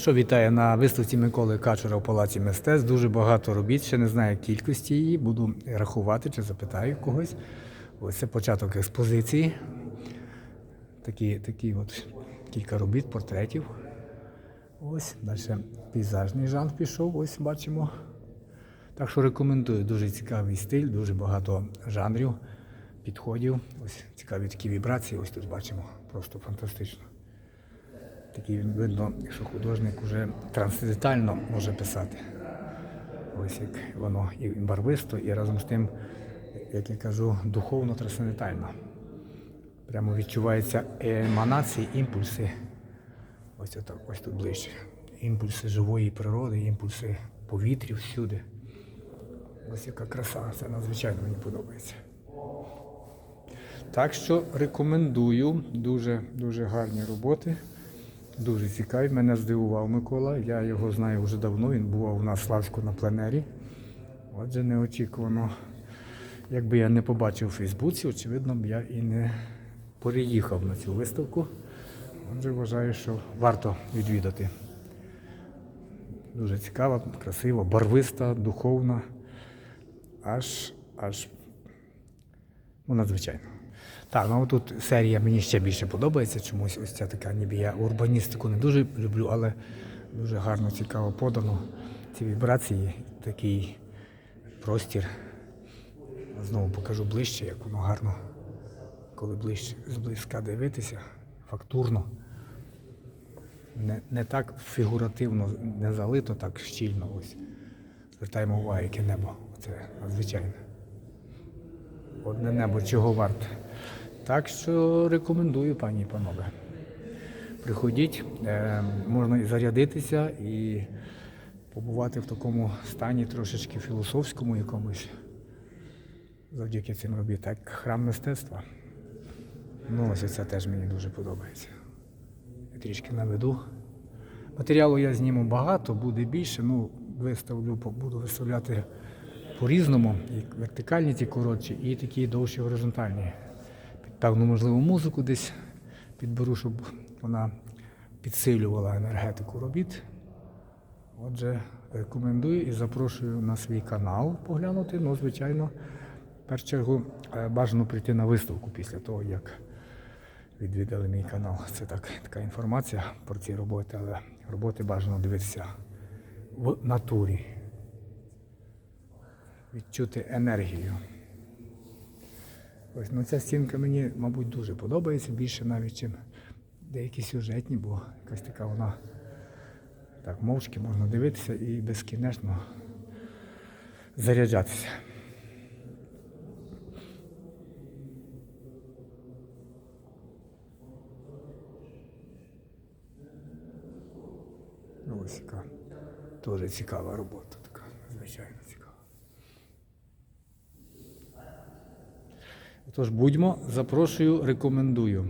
Що вітаю на виставці Миколи Качура в Палаці мистецтв. Дуже багато робіт, ще не знаю кількості її. Буду рахувати чи запитаю когось. Ось це початок експозиції. Такі, такі от кілька робіт, портретів. Ось, далі пейзажний жанр пішов, ось бачимо. Так що рекомендую, дуже цікавий стиль, дуже багато жанрів, підходів. Ось цікаві такі вібрації, ось тут бачимо. Просто фантастично. Такий видно, що художник вже трансцендентально може писати. Ось як воно і барвисто, і разом з тим, як я кажу, духовно трансцендентально. Прямо відчуваються еманації, імпульси. Ось отак, ось тут ближче. Імпульси живої природи, імпульси повітря всюди. Ось яка краса, це надзвичайно мені подобається. Так що рекомендую дуже дуже гарні роботи. Дуже цікаві. Мене здивував Микола. Я його знаю вже давно. Він бував у нас Славську на пленері. Отже, неочікувано. Якби я не побачив у Фейсбуці, очевидно б я і не переїхав на цю виставку. Отже, вважаю, що варто відвідати. Дуже цікава, красива, барвиста, духовна. Аж аж ну, надзвичайно. Так, ну тут серія мені ще більше подобається. Чомусь ось ця така, ніби я урбаністику не дуже люблю, але дуже гарно, цікаво подано. Ці вібрації, такий простір. Знову покажу ближче, як воно гарно, коли ближче зблизька дивитися, фактурно. Не, не так фігуративно, не залито, так щільно. Ось. Звертаємо увагу, яке небо. Це надзвичайно. Одне небо чого варте. Так що рекомендую, пані і панове. Приходіть, е, можна і зарядитися і побувати в такому стані трошечки філософському якомусь. Завдяки цим робіт. Так, храм мистецтва. Ну, ось це теж мені дуже подобається. Я трішки наведу. Матеріалу я зніму багато, буде більше. Ну, виставлю, буду виставляти по-різному. І вертикальні ті коротші, і такі довші горизонтальні. Певну можливу музику десь підберу, щоб вона підсилювала енергетику робіт. Отже, рекомендую і запрошую на свій канал поглянути. Ну, звичайно, в першу чергу е, бажано прийти на виставку після того, як відвідали мій канал. Це так, така інформація про ці роботи, але роботи бажано дивитися в натурі. Відчути енергію. Ось ну ця стінка мені, мабуть, дуже подобається, більше навіть, чим деякі сюжетні, бо якась така вона так мовчки можна дивитися і безкінечно заряджатися. Ну, ось яка дуже цікава робота, така, звичайно цікава. Тож будьмо, запрошую, рекомендую.